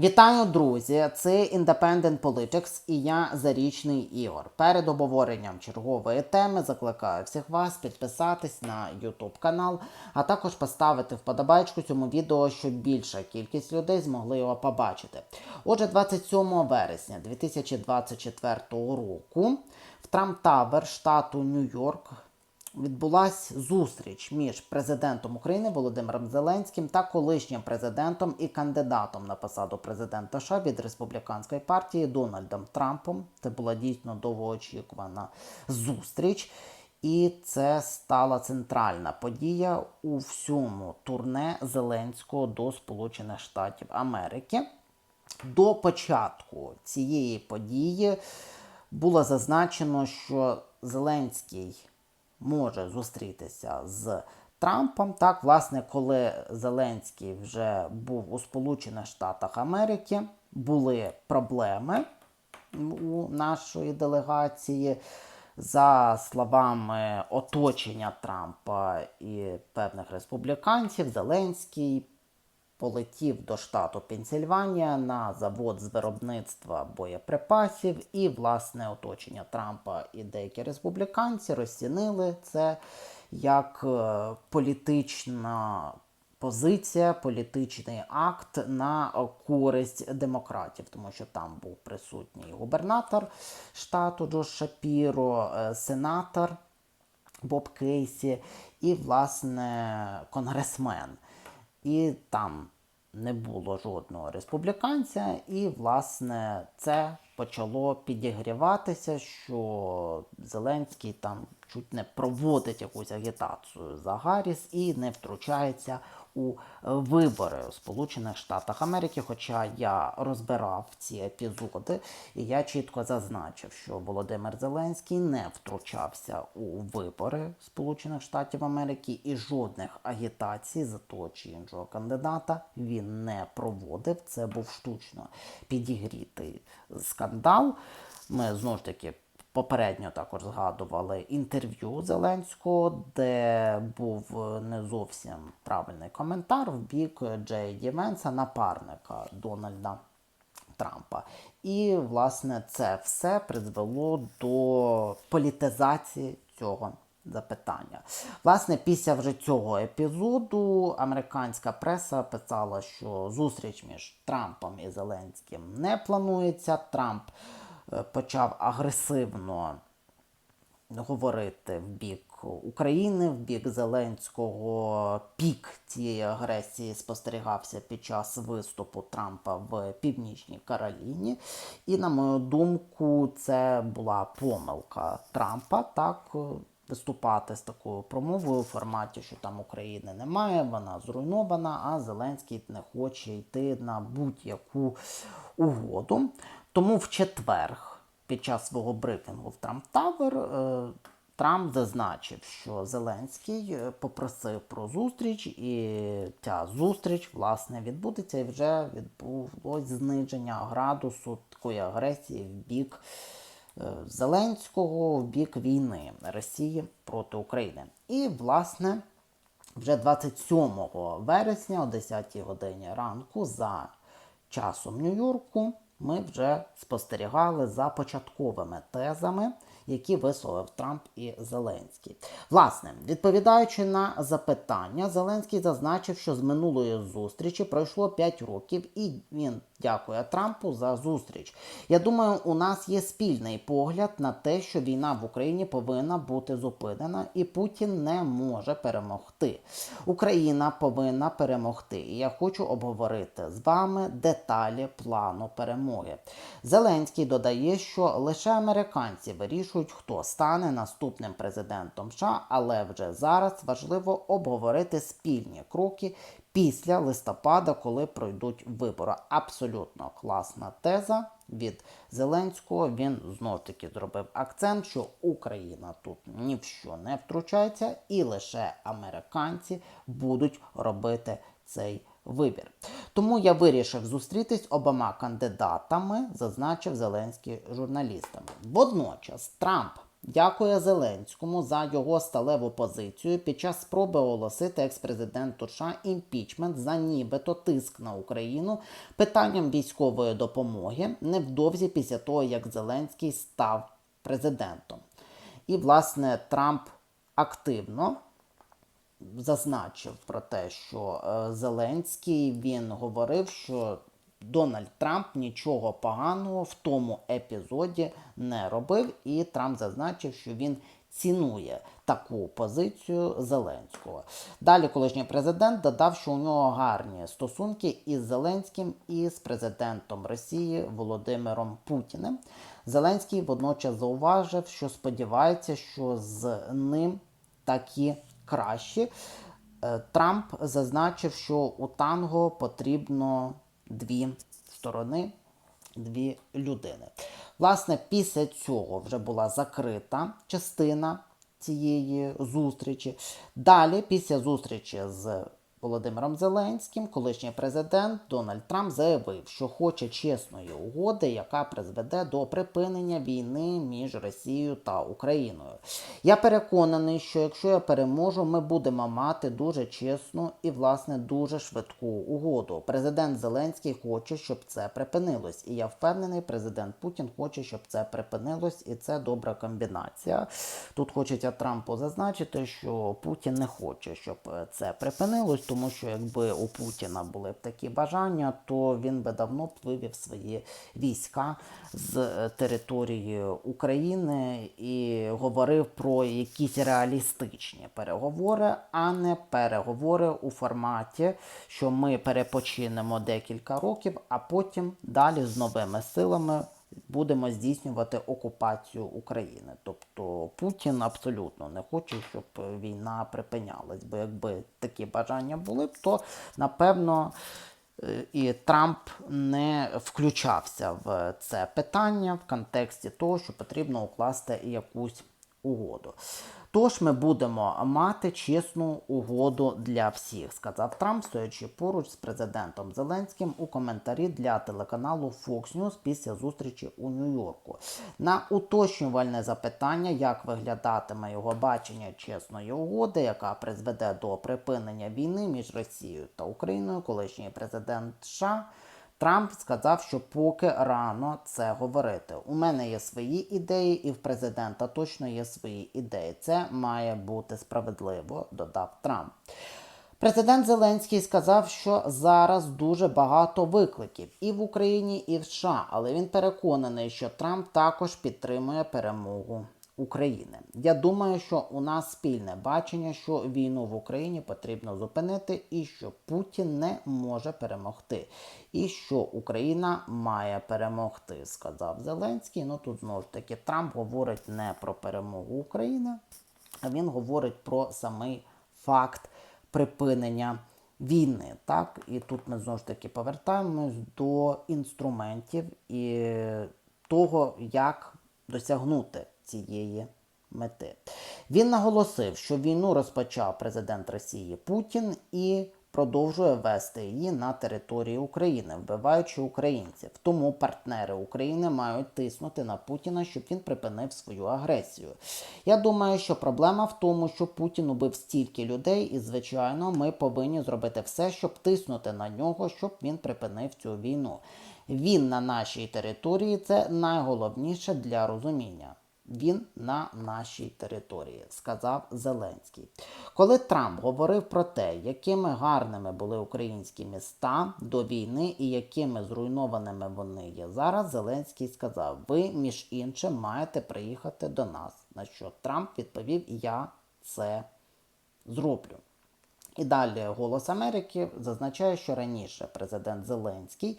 Вітаю, друзі! Це Independent Politics і я Зарічний Ігор. Перед обговоренням чергової теми закликаю всіх вас підписатись на YouTube канал, а також поставити вподобайку цьому відео, щоб більша кількість людей змогли його побачити. Отже, 27 вересня 2024 року в Трамп Тавер штату Нью-Йорк відбулася зустріч між президентом України Володимиром Зеленським та колишнім президентом і кандидатом на посаду президента США від республіканської партії Дональдом Трампом. Це була дійсно довгоочікувана зустріч. І це стала центральна подія у всьому турне Зеленського до Сполучених Штатів Америки. До початку цієї події було зазначено, що Зеленський може зустрітися з Трампом. Так, власне, коли Зеленський вже був у Сполучених Штатах Америки, були проблеми у нашої делегації. За словами оточення Трампа і певних республіканців, Зеленський полетів до штату Пенсільванія на завод з виробництва боєприпасів, і власне оточення Трампа і деякі республіканці розцінили це як е, політична позиція, політичний акт на користь демократів, тому що там був присутній губернатор штату Джош Шапіро, е, сенатор Боб Кейсі і, власне, конгресмен. І там не було жодного республіканця, і, власне, це почало підігріватися, що Зеленський там чуть не проводить якусь агітацію за Гарріс і не втручається у е, вибори у Сполучених Штатах Америки. Хоча я розбирав ці епізоди, і я чітко зазначив, що Володимир Зеленський не втручався у вибори Сполучених Штатів Америки і жодних агітацій за того чи іншого кандидата він не проводив. Це був штучно підігрітий скандал. Ми знову ж таки попередньо також згадували інтерв'ю Зеленського, де був не зовсім правильний коментар в бік Джей Дівенса, напарника Дональда Трампа. І, власне, це все призвело до політизації цього запитання. Власне, після вже цього епізоду американська преса писала, що зустріч між Трампом і Зеленським не планується. Трамп е, почав агресивно говорити в бік України, в бік Зеленського. Пік цієї агресії спостерігався під час виступу Трампа в Північній Кароліні. І, на мою думку, це була помилка Трампа. так, Виступати з такою промовою у форматі, що там України немає, вона зруйнована, а Зеленський не хоче йти на будь-яку угоду. Тому в четверг, під час свого брифінгу в Трамп Тавер, Трамп зазначив, що Зеленський е, попросив про зустріч, і ця зустріч власне відбудеться, і вже відбулось зниження градусу такої агресії в бік. Е, Зеленського в бік війни Росії проти України. І, власне, вже 27 вересня, о 10 годині ранку, за часом Нью-Йорку, ми вже спостерігали за початковими тезами, які висловив Трамп і Зеленський. Власне, відповідаючи на запитання, Зеленський зазначив, що з минулої зустрічі пройшло 5 років, і він дякує Трампу за зустріч. Я думаю, у нас є спільний погляд на те, що війна в Україні повинна бути зупинена, і Путін не може перемогти. Україна повинна перемогти. І я хочу обговорити з вами деталі плану перемоги. Зеленський додає, що лише американці вирішують, хто стане наступним президентом США, але вже зараз важливо обговорити спільні кроки після листопада, коли пройдуть вибори. Абсолютно класна теза від Зеленського. Він знов таки зробив акцент, що Україна тут ні в що не втручається, і лише американці будуть робити цей вибір. Тому я вирішив зустрітись обома кандидатами, зазначив Зеленський журналістам. Водночас Трамп дякує Зеленському за його сталеву позицію під час спроби оголосити екс-президенту США імпічмент за нібито тиск на Україну питанням військової допомоги невдовзі після того, як Зеленський став президентом. І, власне, Трамп активно зазначив про те, що е, Зеленський він говорив, що Дональд Трамп нічого поганого в тому епізоді не робив, і Трамп зазначив, що він цінує таку позицію Зеленського. Далі колишній президент додав, що у нього гарні стосунки із Зеленським і з президентом Росії Володимиром Путіним. Зеленський водночас зауважив, що сподівається, що з ним такі кращі. Е, Трамп зазначив, що у танго потрібно дві сторони, дві людини. Власне, після цього вже була закрита частина цієї зустрічі. Далі, після зустрічі з Володимиром Зеленським, колишній президент Дональд Трамп заявив, що хоче чесної угоди, яка призведе до припинення війни між Росією та Україною. Я переконаний, що якщо я переможу, ми будемо мати дуже чесну і, власне, дуже швидку угоду. Президент Зеленський хоче, щоб це припинилось. І я впевнений, президент Путін хоче, щоб це припинилось, і це добра комбінація. Тут хочеться Трампу зазначити, що Путін не хоче, щоб е, це припинилось, тому що якби у Путіна були б такі бажання, то він би давно б вивів свої війська з е, території України і говорив про якісь реалістичні переговори, а не переговори у форматі, що ми перепочинемо декілька років, а потім далі з новими силами будемо здійснювати окупацію України. Тобто Путін абсолютно не хоче, щоб війна припинялась. Бо якби такі бажання були б, то напевно. е, І Трамп не включався в це питання в контексті того, що потрібно укласти якусь угоду. Тож ми будемо мати чесну угоду для всіх, сказав Трамп, стоячи поруч з президентом Зеленським у коментарі для телеканалу Fox News після зустрічі у Нью-Йорку. На уточнювальне запитання, як виглядатиме його бачення чесної угоди, яка призведе до припинення війни між Росією та Україною, колишній президент США Трамп сказав, що поки рано це говорити. У мене є свої ідеї, і в президента точно є свої ідеї. Це має бути справедливо, додав Трамп. Президент Зеленський сказав, що зараз дуже багато викликів і в Україні, і в США, але він переконаний, що Трамп також підтримує перемогу України. Я думаю, що у нас спільне бачення, що війну в Україні потрібно зупинити, і що Путін не може перемогти, і що Україна має перемогти, сказав Зеленський. Ну тут знову ж таки Трамп говорить не про перемогу України, а він говорить про самий факт припинення війни. Так? І тут ми знову ж таки повертаємось до інструментів і того, як досягнути цієї мети. Він наголосив, що війну розпочав президент Росії Путін і продовжує вести її на території України, вбиваючи українців. Тому партнери України мають тиснути на Путіна, щоб він припинив свою агресію. Я думаю, що проблема в тому, що Путін убив стільки людей, і звичайно, ми повинні зробити все, щоб тиснути на нього, щоб він припинив цю війну. Він на нашій території це найголовніше для розуміння. Він на нашій території, сказав Зеленський. Коли Трамп говорив про те, якими гарними були українські міста до війни і якими зруйнованими вони є зараз, Зеленський сказав: Ви, між іншим, маєте приїхати до нас. На що Трамп відповів: Я це зроблю. І далі Голос Америки зазначає, що раніше президент Зеленський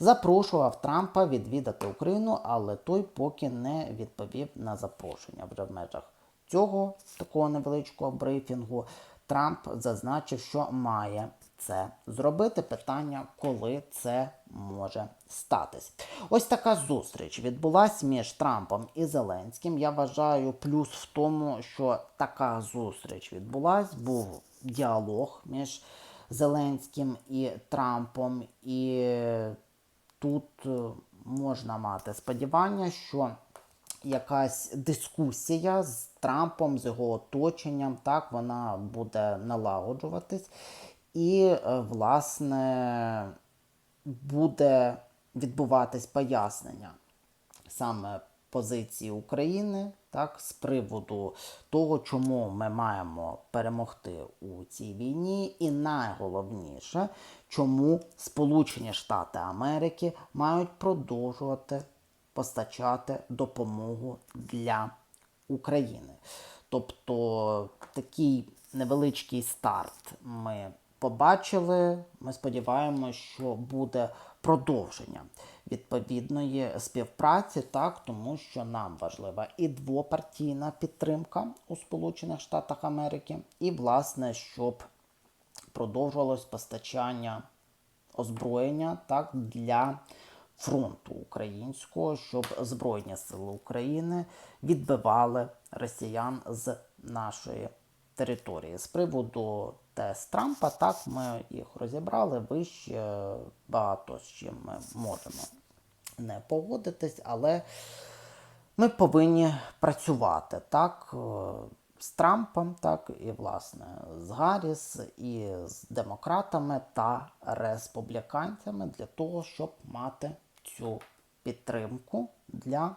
запрошував Трампа відвідати Україну, але той поки не відповів на запрошення. Вже в межах цього такого невеличкого брифінгу Трамп зазначив, що має це зробити. Питання, коли це може статись. Ось така зустріч відбулася між Трампом і Зеленським. Я вважаю, плюс в тому, що така зустріч відбулась, був діалог між Зеленським і Трампом, і тут е, можна мати сподівання, що якась дискусія з Трампом, з його оточенням, так вона буде налагоджуватись. І, е, власне, буде відбуватись пояснення саме позиції України, так, з приводу того, чому ми маємо перемогти у цій війні, і найголовніше, чому Сполучені Штати Америки мають продовжувати постачати допомогу для України. Тобто такий невеличкий старт ми побачили. Ми сподіваємося, що буде продовження відповідної співпраці, так, тому що нам важлива і двопартійна підтримка у Сполучених Штатах Америки, і, власне, щоб продовжувалось постачання озброєння так, для фронту українського, щоб Збройні Сили України відбивали росіян з нашої території. З приводу тест Трампа, так ми їх розібрали вище багато з чим ми можемо не погодитись, але ми повинні працювати так е, з Трампом, так і власне з Гарріс, і з демократами та республіканцями для того, щоб мати цю підтримку для